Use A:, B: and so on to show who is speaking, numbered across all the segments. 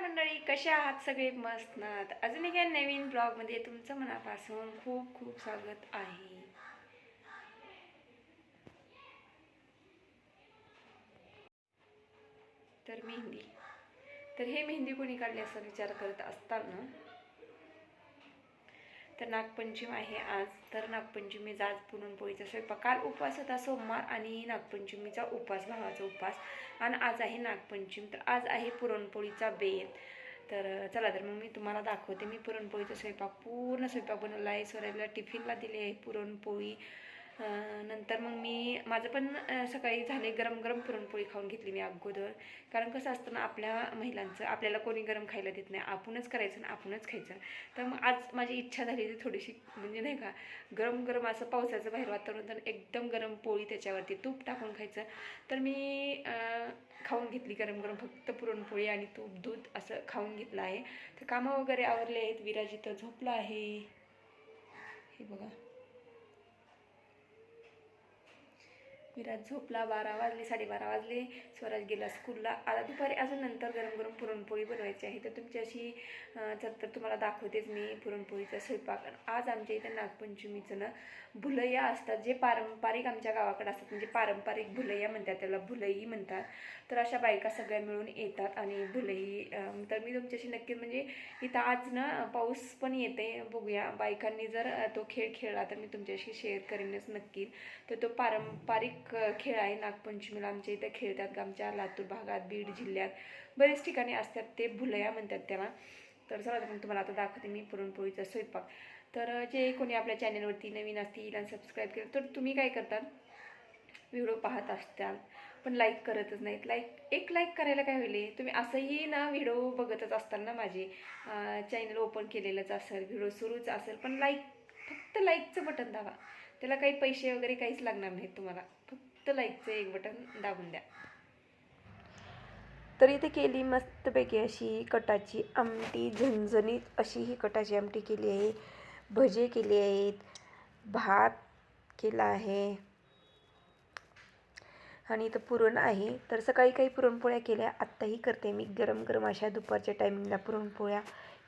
A: मंडळी कशा आहात सगळे? मस्त नात अजून एका नवीन ब्लॉगमध्ये तुमचं मनापासून खूप खूप स्वागत आहे. तर मेहंदी. तर हे मेहंदी कोणी काढली असा विचार करत असताना तर नागपंचमी आहे आज. तर नागपंचमीचा आज पुरणपोळीचा स्वयंपाक. काल उपवास होता सोमवार आणि नागपंचमीचा उपवास भावाचा उपवास. आणि आज आहे नागपंचमी. तर आज आहे पुरणपोळीचा बेत. तर चला तर मग मी तुम्हाला दाखवते. मी पुरणपोळीचा स्वयंपाक पूर्ण स्वयंपाक बनवला आहे. सोऱ्याला टिफिनला दिले आहे पुरणपोळी. नंतर मग मी माझं पण सकाळी झाले गरम गरम पुरणपोळी खाऊन घेतली मी अगोदर. कारण कसं असतं ना आपल्या महिलांचं आपल्याला कोणी गरम खायला देत नाही. आपणच करायचं आणि आपणच खायचं. तर मग आज माझी इच्छा झाली होती थोडीशी म्हणजे नाही का गरम गरम असं पावसाचं बाहेर वातावरण तर एकदम गरम पोळी त्याच्यावरती तूप टाकून खायचं. तर मी खाऊन घेतली गरम गरम फक्त पुरणपोळी आणि तूप दूध असं खाऊन घेतलं आहे. तर कामं वगैरे आवरले आहेत. विराज इथं आहे. हे बघा. विराज झोपला बारा वाजले साडेबारा वाजले. स्वराज गेला स्कूलला आता दुपारी अजून नंतर गरम गरम पुरणपोळी बनवायची आहे. तर तुमच्याशी अं, तर तुम्हाला दाखवतेच मी पुरणपोळीचा स्वयंपाक. आज आमच्या इथं नागपंचमीचं ना भुलया असतात. जे पारंपरिक आमच्या गावाकडे असतात. म्हणजे पारंपरिक भुलया म्हणतात त्याला. भुलई म्हणतात. तर अशा बायका सगळ्या मिळून येतात आणि भुलई तर मी तुमच्याशी नक्की म्हणजे इथं आज ना पाऊस पण येते. बघूया. बायकांनी जर तो खेळ खेळला तर मी तुमच्याशी शेअर करेनच नक्की. तर तो पारंपरिक क खेळ आहे. नागपंचमीला आमच्या इथं खेळतात. आमच्या लातूर भागात बीड जिल्ह्यात बरेच ठिकाणी असतात. ते भुलया म्हणतात त्याला. तर चला मग तुम्हाला आता दाखवते मी पुरणपोळीचा स्वयंपाक. तर जे कोणी आपल्या चॅनलवरती नवीन असतील आणि सबस्क्राईब केलं तर तुम्ही काय करतात? व्हिडिओ पाहत असताल पण लाईक करतच नाहीत. लाईक एक लाईक करायला काय होईल? तुम्ही असंही ना व्हिडिओ बघतच असताल ना माझे. चॅनल ओपन केलेलंच असेल व्हिडिओ सुरूच असेल पण लाईक फक्त लाईकचं बटन दाबा. त्याला काही पैसे वगैरे काहीच लागणार नाहीत तुम्हाला. फक्त लाईकचं एक बटन दाबून द्या. तर इथे केली मस्तपैकी अशी कटाची आमटी झणझणीत अशी ही कटाची आमटी केली आहे. भजे केले आहेत भात केला आहे. आणि इथं पुरण आहे. तर सकाळी काही पुरणपोळ्या केल्या आत्ताही करते मी. गरम गरम अशा दुपारच्या टायमिंगला पुरणपोळ्या.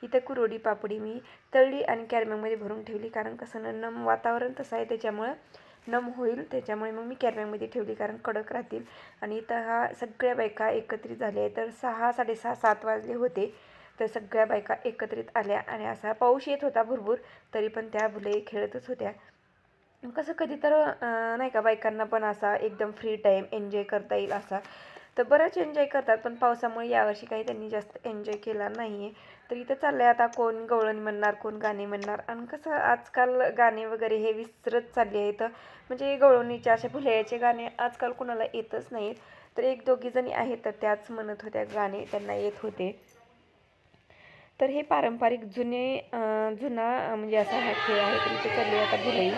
A: इथं कुरोडी पापडी मी तळली आणि कॅरमॅगमध्ये भरून ठेवली. कारण कसं नम वातावरण तसं आहे त्याच्यामुळं नम होईल. त्याच्यामुळे मग मी कॅरमॅगमध्ये ठेवली कारण कडक राहतील. आणि इथं हा सगळ्या बायका एकत्रित झाल्या. तर सहा साडेसहा सात वाजले होते. तर सगळ्या बायका एकत्रित आल्या आणि असा पाऊस येत होता भरपूर. तरी पण त्या भुले खेळतच होत्या. कसं कधी तर नाही का बायकांना पण असा एकदम फ्री टाईम एन्जॉय करता येईल असा. तर बरंच एन्जॉय करतात पण पावसामुळे यावर्षी काही त्यांनी जास्त एन्जॉय केला नाही आहे तर इथं चाललं आहे आता कोण गवळण म्हणणार कोण गाणे म्हणणार आणि कसं आजकाल गाणे वगैरे हे विसरत चालले आहेत. म्हणजे गवळणीचे असे भुलयाचे गाणे आजकाल कुणाला येतच नाहीत. तर एक दोघीजणी आहेत तर त्याच म्हणत होत्या गाणे त्यांना येत होते. तर हे पारंपरिक जुने जुना म्हणजे असा हा खेळ आहे तर इथे चालले आता भुलई.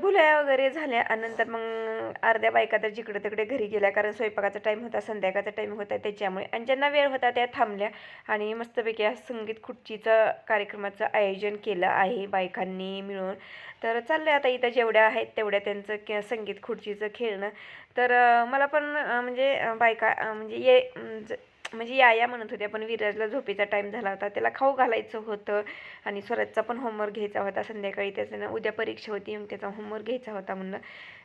A: भुलया वगैरे झाल्या आणि नंतर मग अर्ध्या बायका तर जिकडे तिकडे घरी गेल्या कारण स्वयंपाकाचा टाईम होता संध्याकाळचा टाईम होता त्याच्यामुळे. आणि ज्यांना वेळ होता त्या थांबल्या आणि मस्तपैकी आज संगीत खुर्चीचं कार्यक्रमाचं आयोजन केलं आहे बायकांनी मिळून. तर चाललं आता इथं जेवढ्या आहेत तेवढ्या त्यांचं के संगीत खुर्चीचं खेळणं. तर मला पण म्हणजे बायका म्हणजे ये ज- म्हणजे या या म्हणत होत्या पण विराजला झोपेचा टाईम झाला होता त्याला खाऊ घालायचं होतं आणि स्वराजचा पण होमवर्क घ्यायचा होता. संध्याकाळी त्याचं ना उद्या परीक्षा होती मग त्याचा होमवर्क घ्यायचा होता म्हणलं.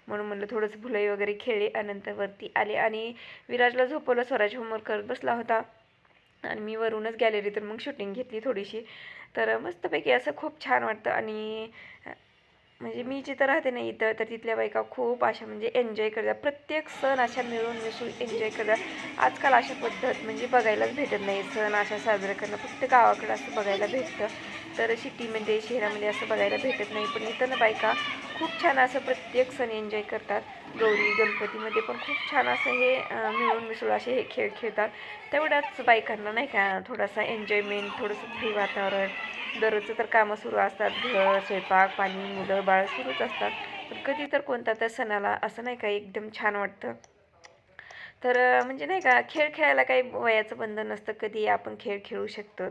A: म्हणून म्हणलं थोडंसं फुलई वगैरे खेळले आणि वरती आले आणि विराजला झोपवलं. स्वराज होमवर्क करत बसला होता. आणि मी वरूनच गॅलरीतून मग शूटिंग घेतली थोडीशी. तर मस्तपैकी असं खूप छान वाटतं आणि म्हणजे मी जिथं राहते ना इथं तर तिथल्या बायका खूप अशा म्हणजे एन्जॉय करतात. प्रत्येक सण अशा मिळून मिसळून एन्जॉय करतात. आजकाल अशा पद्धत म्हणजे बघायलाच भेटत नाही. सण अशा साजरा करणं फक्त गावाकडं असं बघायला भेटतं. तर सिटीमध्ये शहरामध्ये असं बघायला भेटत नाही. पण इथं ना बायका खूप छान असं प्रत्येक सण एन्जॉय करतात. गौरी गणपतीमध्ये पण खूप छान असं हे मिळून मिसळून असे हे खेळ खेळतात. तेवढ्याच बायकांना नाही का थोडासा एन्जॉयमेंट थोडंसं फ्री वातावरण दररोजचं तर कामं सुरू असतात. घर स्वयंपाक पाणी मुलं बाळ सुरूच असतात. पण कधी तर कोणता तर सणाला असं नाही का एकदम छान वाटतं. तर म्हणजे नाही का खेळ खेळायला काही वयाचं बंधन नसतं. कधी आपण खेळ खेळू शकतो.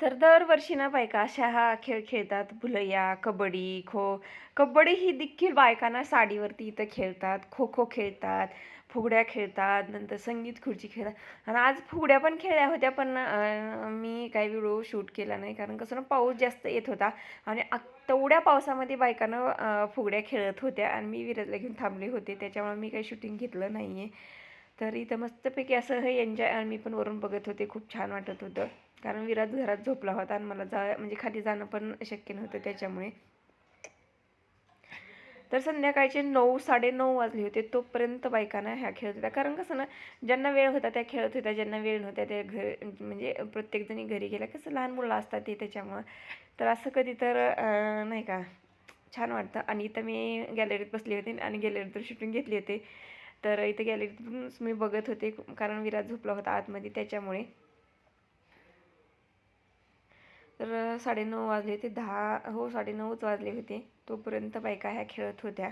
A: तर दरवर्षी ना बायका अशा हा खेळ खेळतात. भुलैया कबड्डी खो. कबड्डी ही देखील बायकांना साडीवरती इथं खेळतात. खो खो खेळतात. फुगड्या खेळतात नंतर संगीत खुर्ची खेळतात. आणि आज फुगड्या पण खेळल्या होत्या पण मी काही व्हिडिओ शूट केला नाही. कारण कसं ना पाऊस जास्त येत होता. आणि तेवढ्या पावसामध्ये बायकानं फुगड्या खेळत होत्या. आणि मी विरजला घेऊन थांबले होते. त्याच्यामुळे मी काही शूटिंग घेतलं नाही आहे तर इथं मस्तपैकी असं हे एन्जॉय आणि मी पण वरून बघत होते. खूप छान वाटत होतं. कारण विराज घरात झोपला होता. आणि मला जा म्हणजे खाली जाणं पण शक्य नव्हतं त्याच्यामुळे. तर संध्याकाळचे नऊ साडेनऊ वाजले होते तोपर्यंत बायकांना ह्या खेळत होत्या. कारण कसं ना ज्यांना वेळ होता त्या खेळत होत्या ज्यांना वेळ नव्हत्या त्या घर म्हणजे प्रत्येकजणी घरी गेल्या. कसं लहान मुलं असतात ते त्याच्यामुळं. तर असं कधी तर नाही का छान वाटतं. आणि इथं मी गॅलरीत बसली होती आणि गॅलरीतून शूटिंग घेतली होती. तर इथं गॅलरीतूनच मी बघत होते कारण विराज झोपला होता आतमध्ये त्याच्यामुळे. तर साडेनऊ वाजले होते दहा हो साडेनऊच वाजले होते. तोपर्यंत बायका ह्या खेळत होत्या.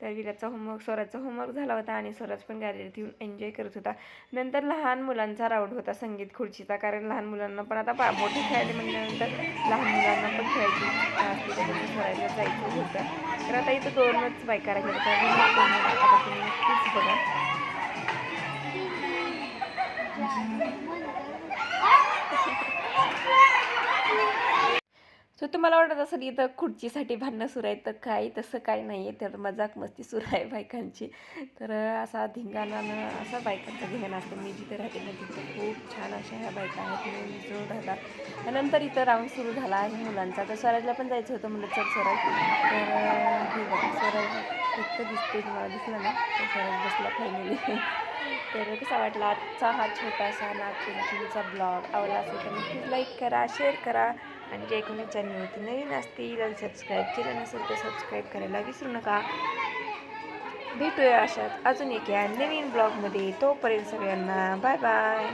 A: तर विराजचा होमवर्क स्वराजचा होमवर्क झाला होता आणि स्वराज पण गॅलरीत येऊन एन्जॉय करत होता. नंतर लहान मुलांचा राऊंड होता संगीत खुर्चीचा कारण लहान मुलांना पण आता पा- मोठी खेळायला म्हणल्यानंतर लहान मुलांना पण खेळायची असते स्वराजला जायचं होतं. तर आता इथं दोनच बायका राहिल्या होत्या. आता तुम्ही नक्कीच बघा. सो तुम्हाला वाटत असेल इथं खुर्चीसाठी भांडणं सुरू आहे तर काही तसं काही नाही आहे तर मजाक मस्ती सुरू आहे बायकांची. तर असा धिंगाणानं असा बायकांचा धिंगाणा असतो. मी जिथे राहते ना तिथं खूप छान अशा ह्या बायका आहेत. जो राहतात. त्यानंतर इथं राऊंड सुरू झाला आहे मुलांचा. तर स्वराजला पण जायचं होतं. म्हणलं चल स्वराज. तर हे बघा स्वराज इतकं दिसते तुम्हाला. दिसलं ना? तर स्वराज बसला फायनली तर कसा वाटला आजचा हा छोटासा नागपंचमीचा ब्लॉग? आवडला असेल तर नक्कीच लाईक करा शेअर करा. आणि जे कोणी चॅनलवरती नवीन असतील आणि सबस्क्राईब केलं नसेल तर सबस्क्राईब करायला विसरू नका. भेटूया अशात अजून एक या नवीन ब्लॉगमध्ये तोपर्यंत सगळ्यांना बाय बाय